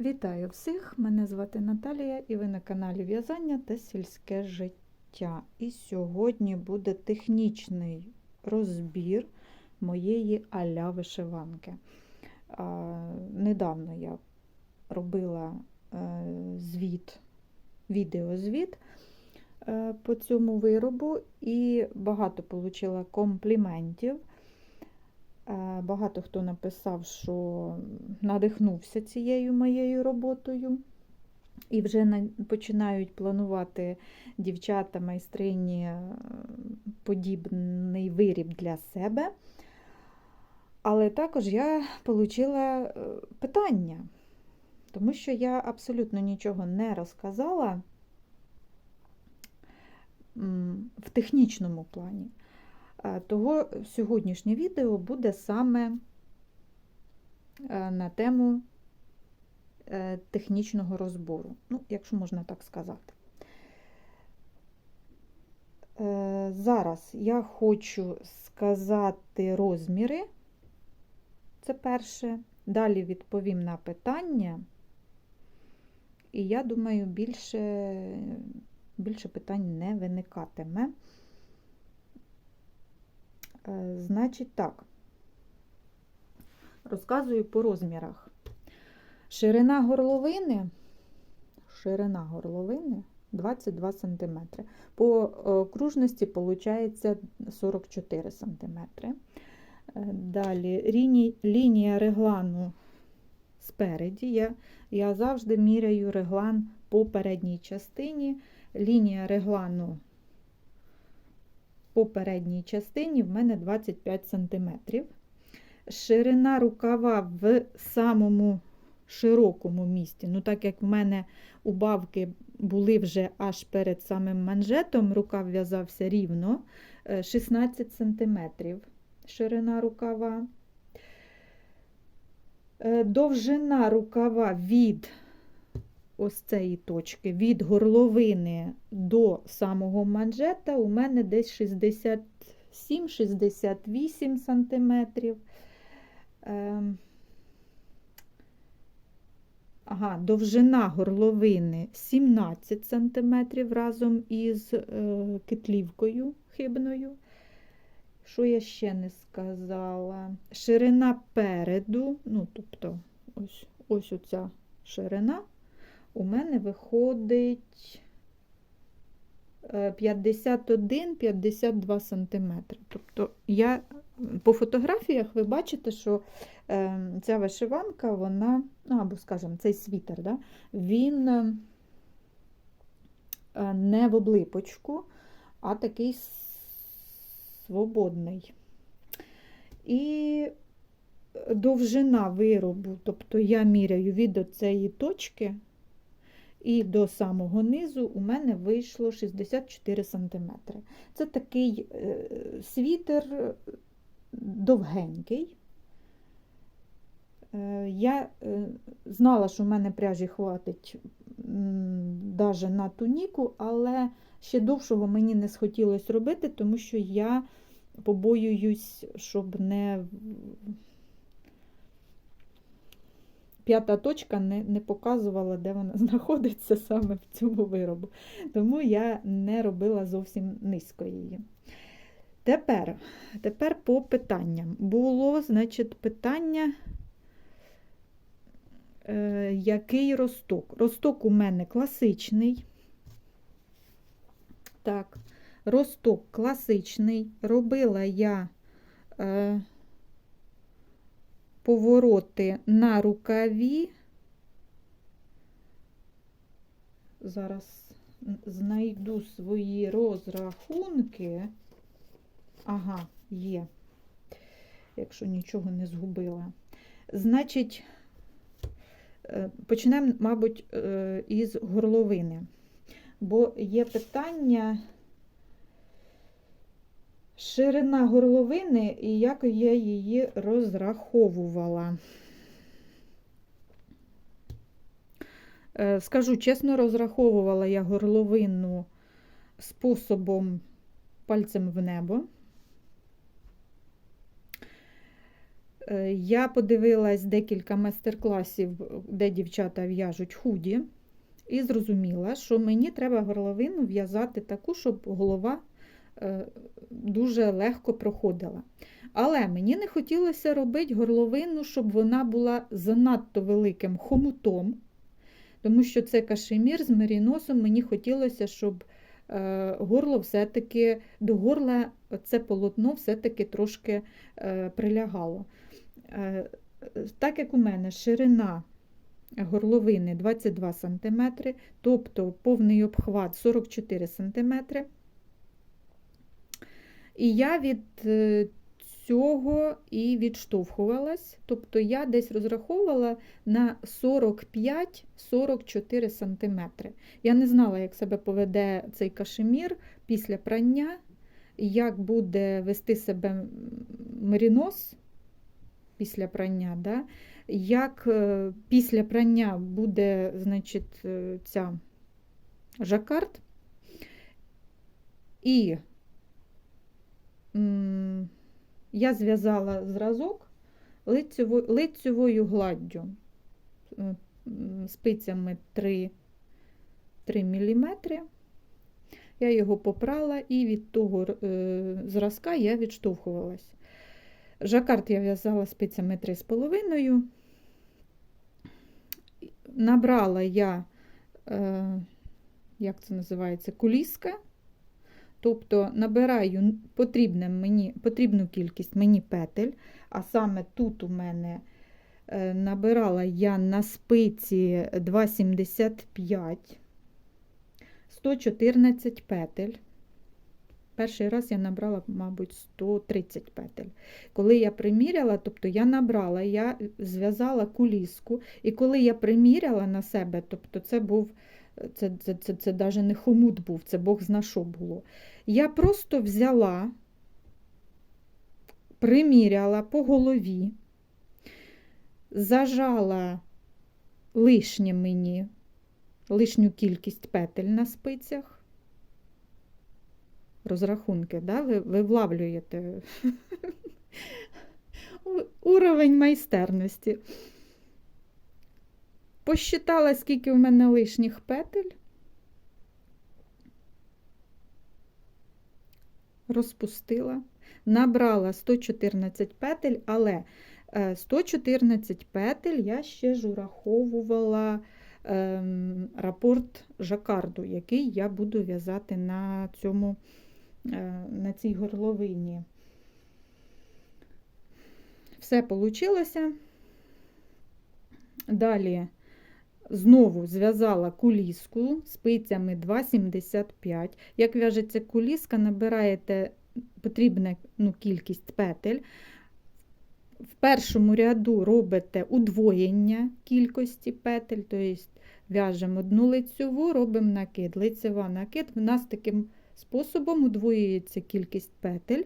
Вітаю всіх! Мене звати Наталія і ви на каналі В'язання та сільське життя. І сьогодні буде технічний розбір моєї аля вишиванки. Недавно я робила е, звіт, відеозвіт е, по цьому виробу і багато отримала компліментів. Е, Багато хто написав, що надихнувся цією моєю роботою, і вже починають планувати дівчата майстрині е, подібний виріб для себе. Але також я отримала питання, тому що я абсолютно нічого не розказала в технічному плані. Е, Того сьогоднішнє відео буде саме е, на тему е, технічного розбору, ну, якщо можна так сказати. Зараз я хочу сказати розміри. Це перше. Далі відповім на питання. І я думаю, більше, більше питань не виникатиме. Е, Значить так, розказую по розмірах. Ширина горловини, ширина горловини 22 см. По окружності виходить 44 см. Далі лінія, лінія реглану спереді. Я, я завжди міряю реглан по передній частині. Лінія реглану по передній частині в мене 25 см. Ширина рукава в самому широкому місці. Ну, так як в мене убавки були вже аж перед самим манжетом, рукав в'язався рівно, е, 16 см ширина рукава. Е, Довжина рукава від ось цієї точки, від горловини до самого манжета у мене десь 67-68 сантиметрів. Ем, Ага, довжина горловини 17 см разом із е, китлівкою хибною. Що я ще не сказала? Ширина переду, ну, тобто, ось ось оця ширина, у мене виходить 51-52 см. Тобто я по фотографіях ви бачите, що е, ця вишиванка, вона, ну, або, скажімо, цей світер, да, він е, не в облипочку, а такий свободний. І довжина виробу, тобто я міряю від цієї точки і до самого низу у мене вийшло 64 см. Це такий е, світер довгенький. Е, Я е, знала, що в мене пряжі хватить навіть на туніку, але ще довшого мені не схотілося робити, тому що я побоююсь, щоб не п'ята точка не, не показувала, де вона знаходиться саме в цьому виробу. Тому я не робила зовсім низько її. Тепер, тепер по питанням. Було, значить, питання, е, який росток. Росток у мене класичний. Так, росток класичний. Робила я е, повороти на рукаві. Зараз знайду свої розрахунки. Ага, є, якщо нічого не згубила. Значить, е, почнемо, мабуть, е, із горловини, бо є питання ширина горловини і як я її розраховувала. Е, Скажу чесно, розраховувала я горловину способом пальцем в небо. Е, Я подивилась декілька майстер-класів, де дівчата в'яжуть худі, і зрозуміла, що мені треба горловину в'язати таку, щоб голова дуже легко проходила. Але мені не хотілося робити горловину, щоб вона була занадто великим хомутом, тому що це кашемір з меріносом. Мені хотілося, щоб е, горло все-таки до горла це полотно все-таки трошки е, прилягало. Е, Так як у мене ширина горловини 22 см, тобто повний обхват 44 см. І я від е, цього і відштовхувалась, тобто я десь розраховувала на 45-44 см. Я не знала, як себе поведе цей кашемір після прання, як буде вести себе мерінос після прання. Да? Як е, після прання буде значить, е, ця жакард. І я зв'язала зразок лицьовою, гладдю е, спицями 3, 3 мм. Я його попрала і від того е, зразка я відштовхувалась. Жакард я в'язала спицями 3,5. Набрала я, е, як це називається, куліска. Тобто набираю потрібне мені, потрібну кількість мені петель, а саме тут у мене е, набирала я на спиці 2,75, 114 петель. Перший раз я набрала, мабуть, 130 петель. Коли я приміряла, тобто я набрала, я зв'язала куліску, і коли я приміряла на себе, тобто це був, це, це, це, це навіть не хомут був, це Бог зна що було. Я просто взяла, приміряла по голові, зажала лишнє мені, лишню кількість петель на спицях розрахунки, да? ви, ви влавлюєте уровень майстерності. Посчитала, скільки в мене лишніх петель, розпустила, набрала 114 петель, але 114 е, петель я ще ж ураховувала ем, рапорт жакарду, який я буду в'язати на цьому Е, на цій горловині. Все вийшло. Далі знову зв'язала куліску спицями 2,75. Як в'яжеться куліска, набираєте потрібну ну, кількість петель. В першому ряду робите удвоєння кількості петель, тобто в'яжемо одну лицьову, робимо накид. Лицева накид в нас таким способом удвоюється кількість петель.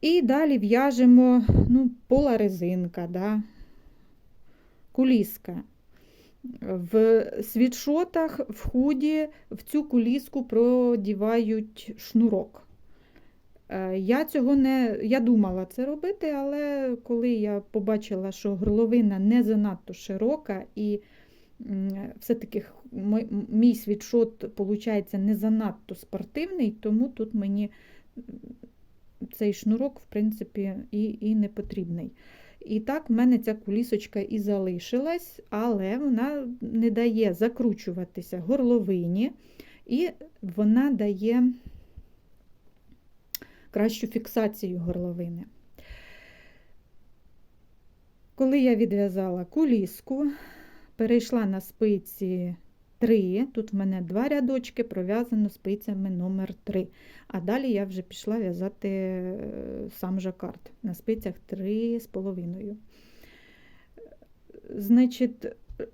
І далі в'яжемо ну, пола резинка, да, куліска. В світшотах, в худі в цю куліску продівають шнурок. Е, я цього не, я думала це робити, але коли я побачила, що горловина не занадто широка і все-таки мій світшот, виходить, не занадто спортивний, тому тут мені цей шнурок, в принципі, і, і не потрібний. І так, в мене ця кулісочка і залишилась, але вона не дає закручуватися горловині, і вона дає кращу фіксацію горловини. Коли я відв'язала куліску, перейшла на спиці 3, тут в мене два рядочки пров'язано спицями номер 3 А далі я вже пішла в'язати е, сам жакард на спицях 3,5. Значить,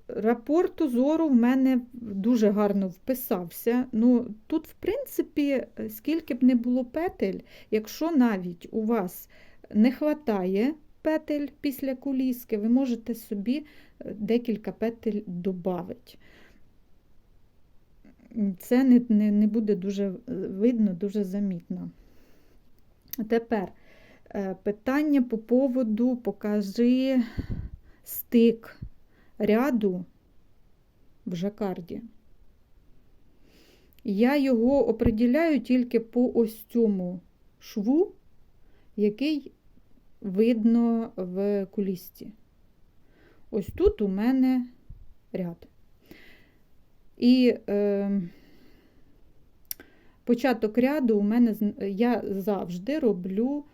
рапорт узору в мене дуже гарно вписався. Ну, Тут, в принципі, скільки б не було петель, якщо навіть у вас не вистачає петель після куліски, ви можете собі е, декілька петель додати. Це не, не, не буде дуже видно, дуже замітно. Тепер Е, Питання по поводу покажи стик ряду в жакарді. Я його определяю тільки по ось цьому шву, який видно в кулісці. Ось тут у мене ряд. І е, початок ряду у мене я завжди роблю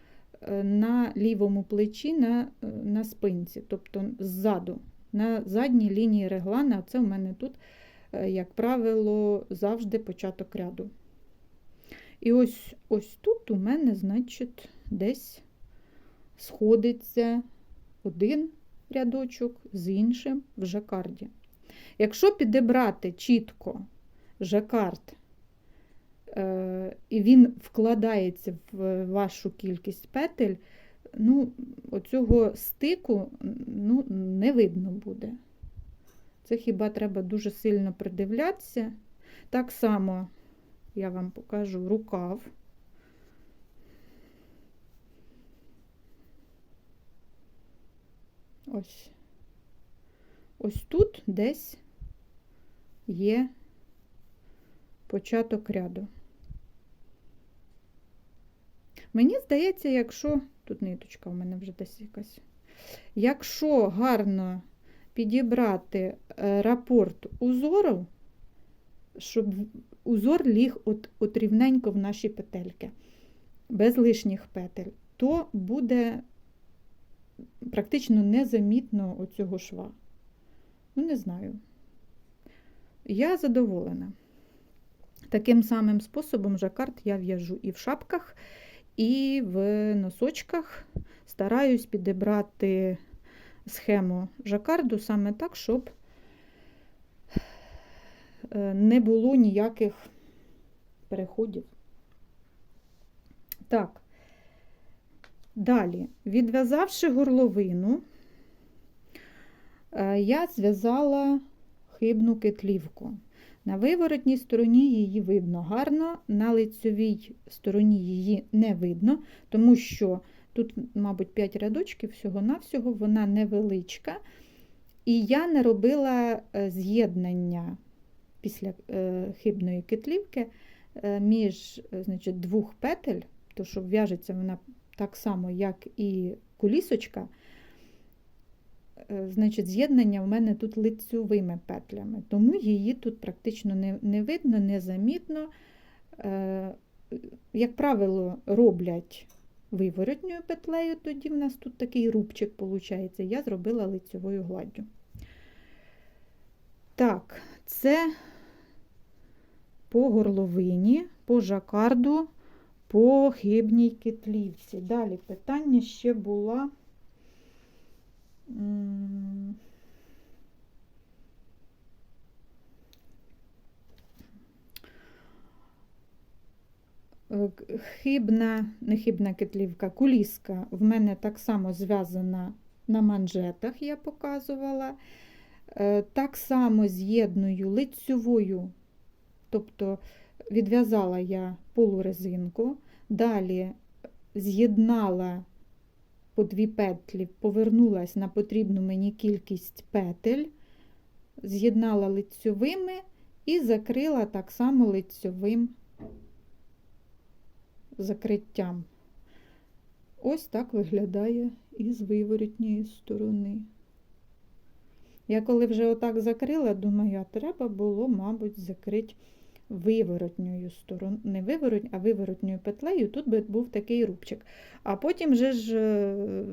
е, на лівому плечі на, е, на спинці, тобто ззаду, на задній лінії реглана, а це у мене тут, е, як правило, завжди початок ряду. І ось ось тут у мене, значить, десь сходиться один рядочок з іншим в жакарді. Якщо підібрати чітко жакард, е, і він вкладається в вашу кількість петель, ну, оцього стику ну, не видно буде. Це хіба треба дуже сильно придивлятися. Так само я вам покажу рукав. Ось. Ось тут десь є початок ряду. Мені здається, якщо тут ниточка у мене вже десь якась. Якщо гарно підібрати е, рапорт узору, щоб узор ліг от, от рівненько в наші петельки, без лишніх петель, то буде практично незамітно оцього шва. Ну, не знаю. Я задоволена. Таким самим способом жакард я в'яжу і в шапках, і в носочках. Стараюсь підібрати схему жакарду саме так, щоб е, не було ніяких переходів. Так, далі, відв'язавши горловину, е, я зв'язала хибну кетлівку. На виворотній стороні її видно гарно, на лицьовій стороні її не видно, тому що тут, мабуть, 5 рядочків всього-навсього, вона невеличка. І я не робила е, з'єднання після е, хибної кетлівки е, між значить, двох петель, то що в'яжеться вона так само, як і кулісочка. Е, Значить, з'єднання в мене тут лицьовими петлями, тому її тут практично не, не видно, незамітно. Е, Як правило, роблять виворотньою петлею, тоді в нас тут такий рубчик виходить. Я зробила лицьовою гладдю. Так, це по горловині, по жакарду, по хибній кетлівці. Далі питання ще була. Хибна, не хибна кетлівка, куліска в мене так само зв'язана на манжетах, я показувала. Е, Так само з'єдную лицьовою, тобто відв'язала я полурезинку, далі з'єднала по дві петлі, повернулась на потрібну мені кількість петель, з'єднала лицьовими і закрила так само лицьовим закриттям. Ось так виглядає із виворотньої сторони. Я коли вже отак закрила, думаю, а треба було, мабуть, закрити виворотньою стороною, не виворотньою, а виворотньою петлею, тут би був такий рубчик. А потім же ж е,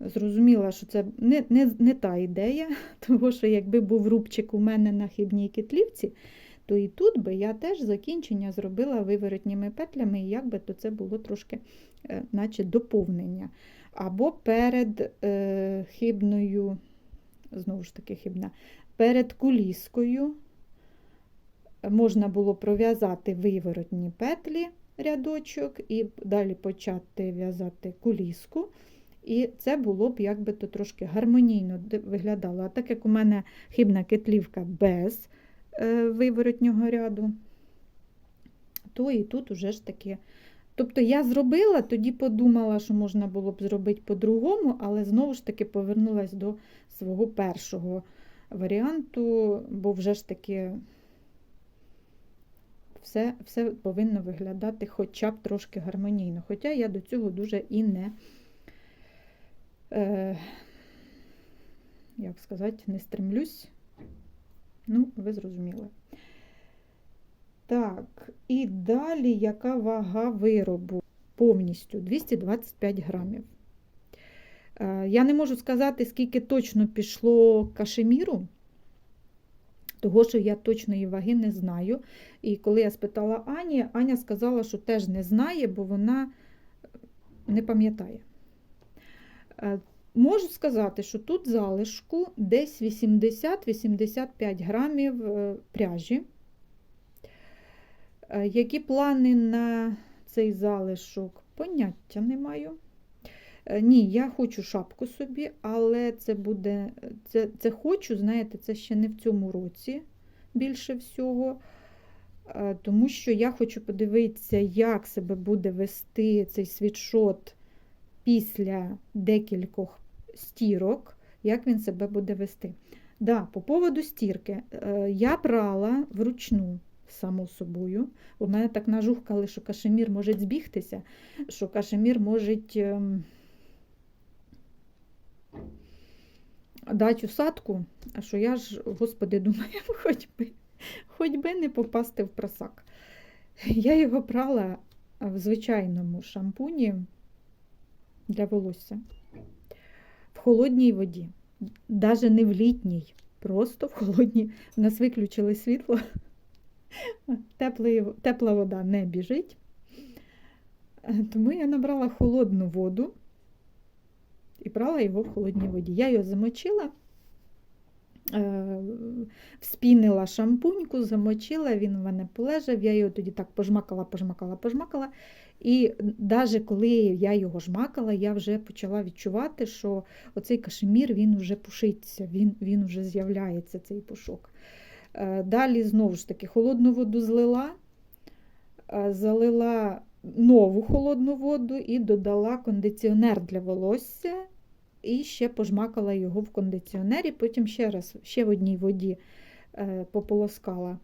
зрозуміла, що це не, не, не та ідея, тому що якби був рубчик у мене на хибній кетлівці, то і тут би я теж закінчення зробила виворотніми петлями, і якби то це було трошки е, наче доповнення. Або перед е, хибною, знову ж таки хибна, перед куліскою можна було пров'язати виворотні петлі рядочок і далі почати в'язати куліску. І це було б якби то трошки гармонійно виглядало. А так як у мене хибна кетлівка без е, виворотнього ряду, то і тут уже ж таки Тобто я зробила, тоді подумала, що можна було б зробити по-другому, але знову ж таки повернулася до свого першого варіанту, бо вже ж таки все, все повинно виглядати хоча б трошки гармонійно. Хоча я до цього дуже і не, е, як сказати, не стремлюсь. Ну, ви зрозуміли. Так, і далі яка вага виробу? Повністю 225 грамів. Е, Я не можу сказати, скільки точно пішло кашеміру, того, що я точної ваги не знаю. І коли я спитала Ані, Аня сказала, що теж не знає, бо вона не пам'ятає. Е, Можу сказати, що тут залишку десь 80-85 грамів е, пряжі. Е, Які плани на цей залишок? Поняття не маю. Е, Ні, я хочу шапку собі, але це буде, це, це хочу, знаєте, це ще не в цьому році більше всього. Е, Тому що я хочу подивитися, як себе буде вести цей світшот після декількох стірок, як він себе буде вести. Да, по поводу стірки, е, я брала вручну, само собою. У мене так нажухкали, що кашемір може збігтися, що кашемір може дати усадку, а що я ж, господи, думаю, хоч би, хоч би не попасти в просак. Я його брала в звичайному шампуні для волосся в холодній воді, навіть не в літній, просто в холодній. У нас виключили світло, тепла вода не біжить. Тому я набрала холодну воду і брала його в холодній воді. Я його замочила, е, вспінила шампуньку, замочила, він в мене полежав, я його тоді так пожмакала, пожмакала, пожмакала. І навіть коли я його жмакала, я вже почала відчувати, що оцей кашемір він вже пушиться, він він вже з'являється, цей пушок. Е, Далі, знову ж таки, холодну воду злила, е, залила нову холодну воду і додала кондиціонер для волосся. І ще пожмакала його в кондиціонері, потім ще раз ще в одній воді е, пополоскала.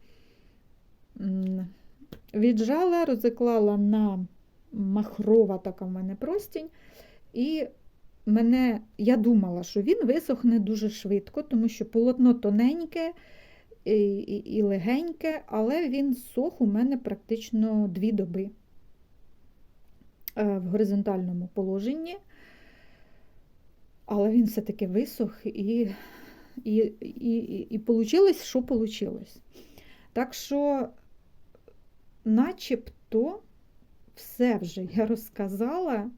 Віджала, розіклала на махрова така в мене простінь. І мене, я думала, що він висохне дуже швидко, тому що полотно тоненьке і, і, і легеньке, але він сох у мене практично дві доби в горизонтальному положенні. Але він все-таки висох і і, і, і вийшло, що вийшло. Так що, начебто, все вже я розказала.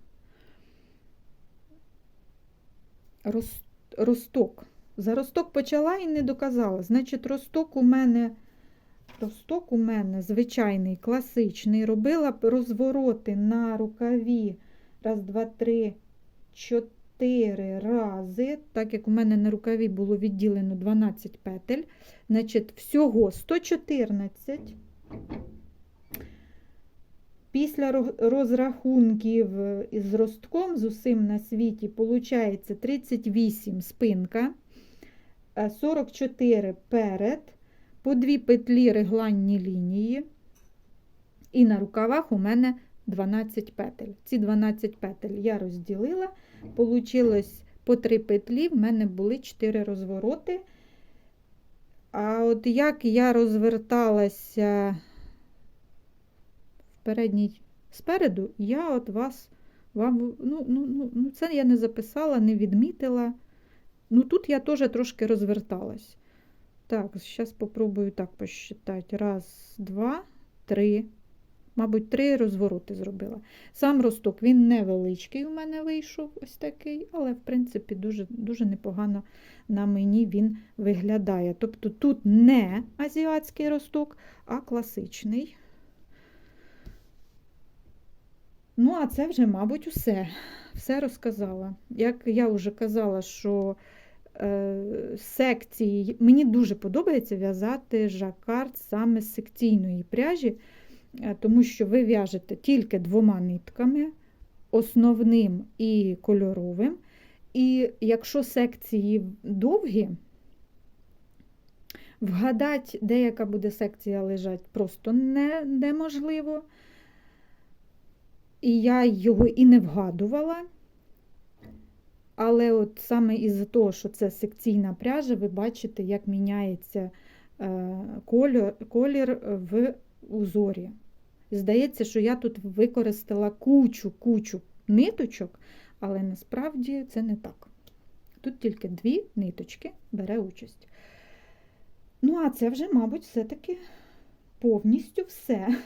Росток. За росток почала і не доказала. Значить, росток у мене росток у мене звичайний, класичний. Робила розвороти на рукаві. Раз, два, три, чотири рази. Так як у мене на рукаві було відділено 12 петель. Значить, всього 114. Після розрахунків із ростком з усім на світі, виходить 38 спинка, 44 перед, по дві петлі регланні лінії. І на рукавах у мене 12 петель. Ці 12 петель я розділила, получилось по 3 петлі, в мене були 4 розвороти. А от як я розверталася передній спереду, я от вас вам, ну, ну, ну, ну, це я не записала, не відмітила. Ну, тут я теж трошки розверталась. Так, зараз спробую так посчитати. Раз, два, три. Мабуть, три розвороти зробила. Сам росток, він невеличкий у мене вийшов ось такий, але, в принципі, дуже дуже непогано на мені він виглядає. Тобто тут не азіатський росток, а класичний. Ну, а це вже, мабуть, усе. Все розказала. Як я вже казала, що е, секції, мені дуже подобається в'язати жакард саме з секційної пряжі, тому що ви в'яжете тільки двома нитками, основним і кольоровим. І якщо секції довгі, вгадати, де яка буде секція лежать, просто не, неможливо. І я його і не вгадувала. Але от саме із-за того, що це секційна пряжа, ви бачите, як міняється е, колір в узорі. Здається, що я тут використала кучу-кучу ниточок, але насправді це не так. Тут тільки дві ниточки бере участь. Ну, а це вже, мабуть, все-таки повністю все.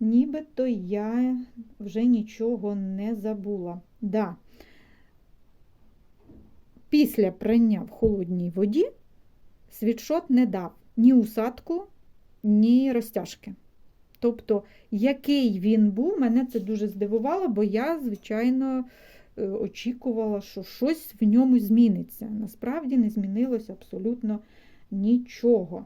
Нібито я вже нічого не забула. Да. Після прання в холодній воді світшот не дав ні усадку, ні розтяжки. Тобто, який він був, мене це дуже здивувало, бо я, звичайно, е, очікувала, що щось в ньому зміниться. Насправді не змінилося абсолютно нічого.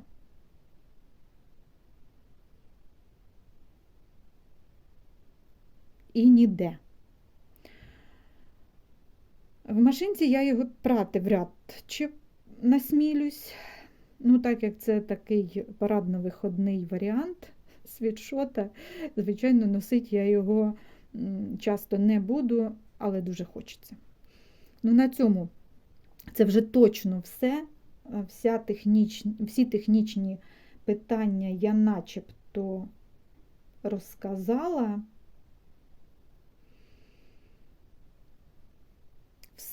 І ніде. В машинці я його прати вряд чи насмілюсь. Ну, так як це такий парадно-виходний варіант світшота, звичайно, носити я його часто не буду, але дуже хочеться. Ну, на цьому це вже точно все. Вся техніч... Всі технічні питання я начебто розказала.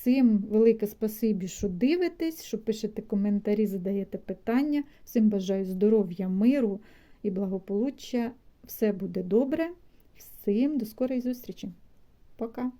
Всім велике спасибі, що дивитесь, що пишете коментарі, задаєте питання. Всім бажаю здоров'я, миру і благополуччя. Все буде добре. Всім до скорої зустрічі. Пока!